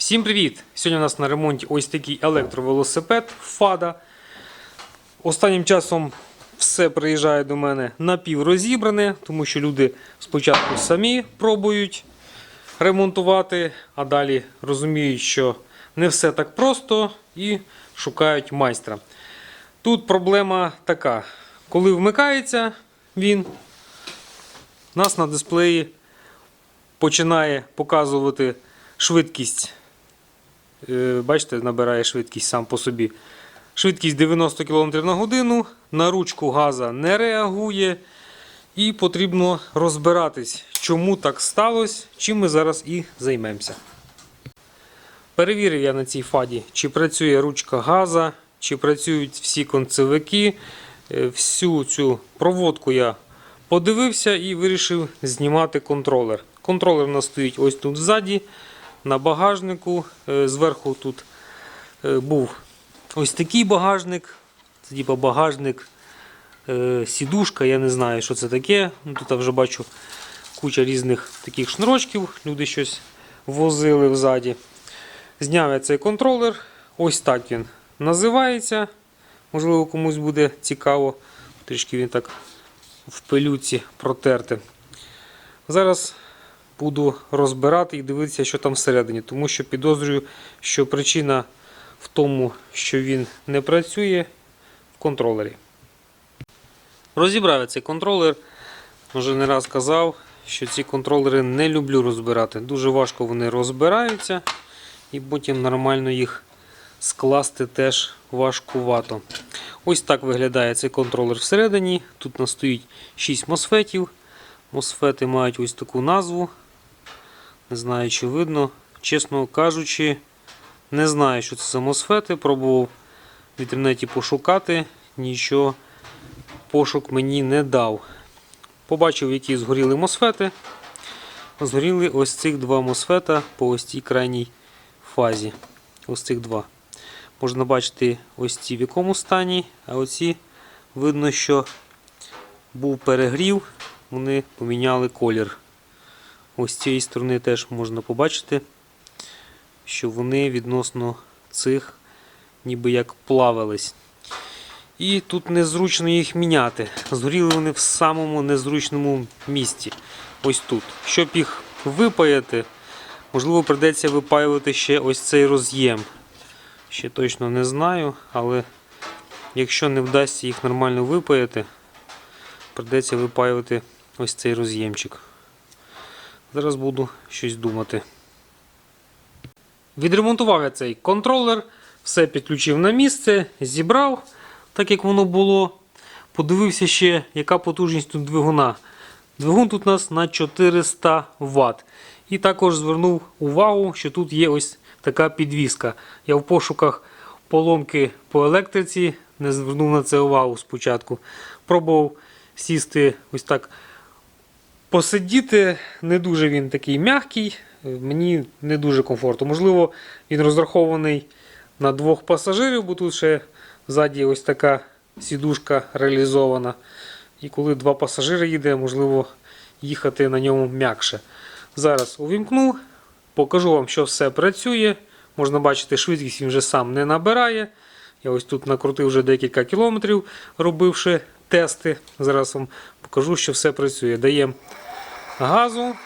Всім привіт! Сьогодні у нас на ремонті ось такий електровелосипед Фада. Останнім часом все приїжджає до мене напіврозібране, тому що люди спочатку самі пробують ремонтувати, а далі розуміють, що не все так просто і шукають майстра. Тут проблема така: коли вмикається він, у нас на дисплеї починає показувати швидкість. Е, Бачите, набирає швидкість сам по собі. Швидкість 90 км на годину, на ручку газа не реагує. І потрібно розбиратись, чому так сталося, чим ми зараз і займемося. Перевірив я на цій фаді, чи працює ручка газа, чи працюють всі концевики. Е, Всю цю проводку я подивився і вирішив знімати контролер. Контролер у нас стоїть ось тут ззаді, на багажнику. Е, Зверху тут е, був ось такий багажник. Це типа багажник, е, сідушка, я не знаю, що це таке. Ну, Тут я вже бачу куча різних таких шнурочків. Люди щось возили взаді. Зняв я цей контролер. Ось так він називається. Можливо, комусь буде цікаво. Трішки він так в пилюці протерти. Зараз буду розбирати і дивитися, що там всередині, тому що підозрюю, що причина в тому, що він не працює в контролері. Розібрав цей контролер. Вже не раз казав, що ці контролери не люблю розбирати. Дуже важко вони розбираються, і потім нормально їх скласти теж важкувато. Ось так виглядає цей контролер всередині. Тут у нас стоїть 6 мосфетів. Мосфети мають ось таку назву. Не знаю, чи видно. Чесно кажучи, не знаю, що це за мосфети. Пробував в інтернеті пошукати, нічого пошук мені не дав. Побачив, які згоріли мосфети. Згоріли ось цих два мосфета по ось цій крайній фазі. Ось цих два. Можна бачити ось ці в якому стані, а оці видно, що був перегрів, вони поміняли колір. Ось цієї сторони теж можна побачити, що вони відносно цих ніби як плавились. І тут незручно їх міняти. Згоріли вони в самому незручному місці. Ось тут. Щоб їх випаяти, можливо, придеться випаювати ще ось цей роз'єм. Ще точно не знаю, але якщо не вдасться їх нормально випаяти, придеться випаювати ось цей роз'ємчик. Зараз буду щось думати. Відремонтував я цей контролер, все підключив на місце, зібрав, так як воно було. Подивився ще, яка потужність тут двигуна. Двигун тут у нас на 400 Вт. І також звернув увагу, що тут є ось така підвіска. Я в пошуках поломки по електриці не звернув на це увагу спочатку. Пробував сісти ось так посидіти. Не дуже він такий м'який, мені не дуже комфортно. Можливо, він розрахований на двох пасажирів, бо тут ще ззаді ось така сідушка реалізована. І коли два пасажири їде, можливо їхати на ньому м'якше. Зараз увімкну, покажу вам, що все працює. Можна бачити, швидкість він вже сам не набирає. Я ось тут накрутив вже декілька кілометрів, робивши тести. Зараз вам покажу, що все працює. Даємо газу.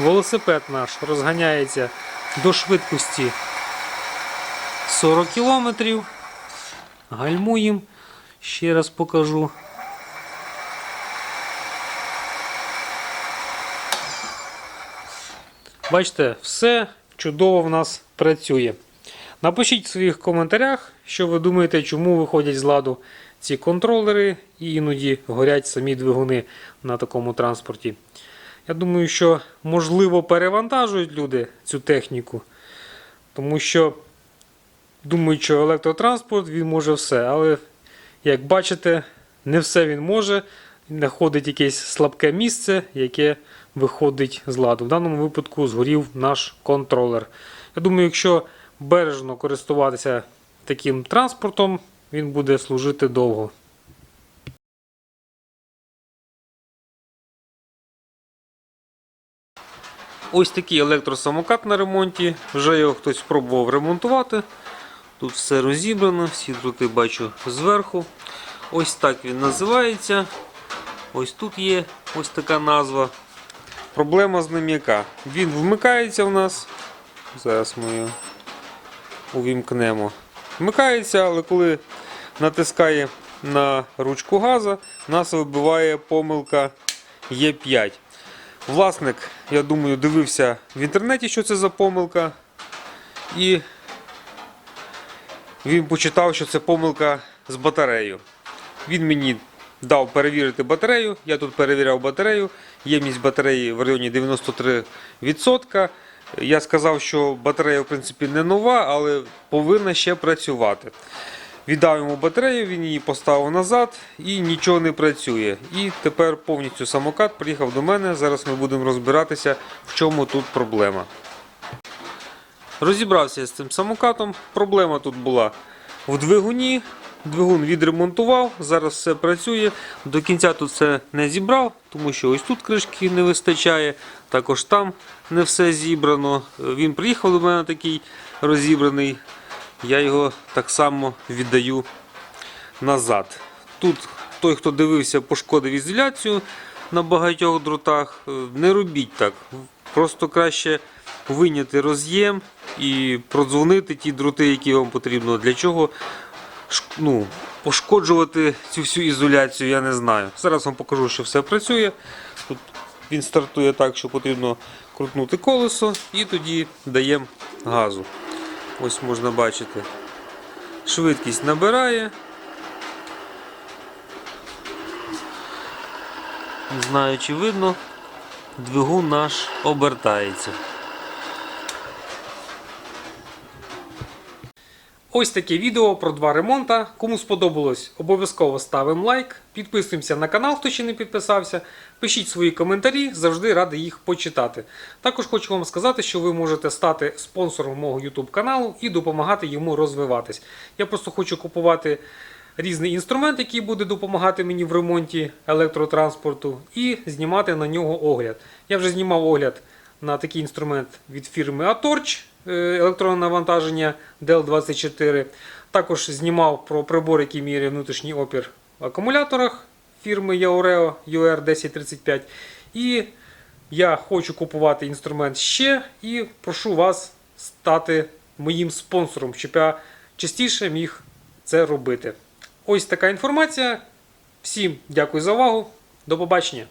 Велосипед наш розганяється до швидкості 40 км. Гальмуємо. Ще раз покажу. Бачите, все чудово в нас працює. Напишіть в своїх коментарях, що ви думаєте, чому виходять з ладу ці контролери і іноді горять самі двигуни на такому транспорті. Я думаю, що можливо перевантажують люди цю техніку, тому що думають, що електротранспорт він може все. Але, як бачите, не все він може. Знаходить якесь слабке місце, яке виходить з ладу. В даному випадку згорів наш контролер. Я думаю, якщо бережно користуватися таким транспортом, він буде служити довго. Ось такий електросамокат на ремонті. Вже його хтось спробував ремонтувати. Тут все розібрано, всі дроти бачу зверху. Ось так він називається. Ось тут є ось така назва. Проблема з ним яка? Він вмикається в нас. Зараз ми його увімкнемо. Вмикається, але коли натискає на ручку газа, нас вибиває помилка Е5. Власник, я думаю, дивився в інтернеті, що це за помилка. І він почитав, що це помилка з батареєю. Він мені дав перевірити батарею. Я тут перевіряв батарею. Ємність батареї в районі 93%. Я сказав, що батарея в принципі не нова, але повинна ще працювати. Віддав йому батарею, він її поставив назад і нічого не працює. І тепер повністю самокат приїхав до мене. Зараз ми будемо розбиратися, в чому тут проблема. Розібрався я з цим самокатом. Проблема тут була в двигуні. Двигун відремонтував, зараз все працює. До кінця тут все не зібрав, тому що ось тут кришки не вистачає, також там не все зібрано. Він приїхав до мене такий розібраний. Я його так само віддаю назад. Тут той, хто дивився, пошкодив ізоляцію на багатьох дротах. Е, Не робіть так. Просто краще виняти роз'єм і продзвонити ті дроти, які вам потрібно. Для чого ну, пошкоджувати цю всю ізоляцію, я не знаю. Зараз вам покажу, що все працює. Тут він стартує так, що потрібно крутнути колесо і тоді даємо газу. Ось можна бачити. Швидкість набирає. Не знаю, чи видно, двигун наш обертається. Ось таке відео про два ремонта. Кому сподобалось, обов'язково ставимо лайк, підписуємося на канал, хто ще не підписався. Пишіть свої коментарі, завжди радий їх почитати. Також хочу вам сказати, що ви можете стати спонсором мого YouTube каналу і допомагати йому розвиватись. Я просто хочу купувати різний інструмент, який буде допомагати мені в ремонті електротранспорту, і знімати на нього огляд. Я вже знімав огляд на такий інструмент від фірми Atorch електронне навантаження DL24. Також знімав про прибор, який міряє внутрішній опір в акумуляторах фірми Yaoreo UR1035. І я хочу купувати інструмент ще і прошу вас стати моїм спонсором, щоб я частіше міг це робити. Ось така інформація. Всім дякую за увагу. До побачення.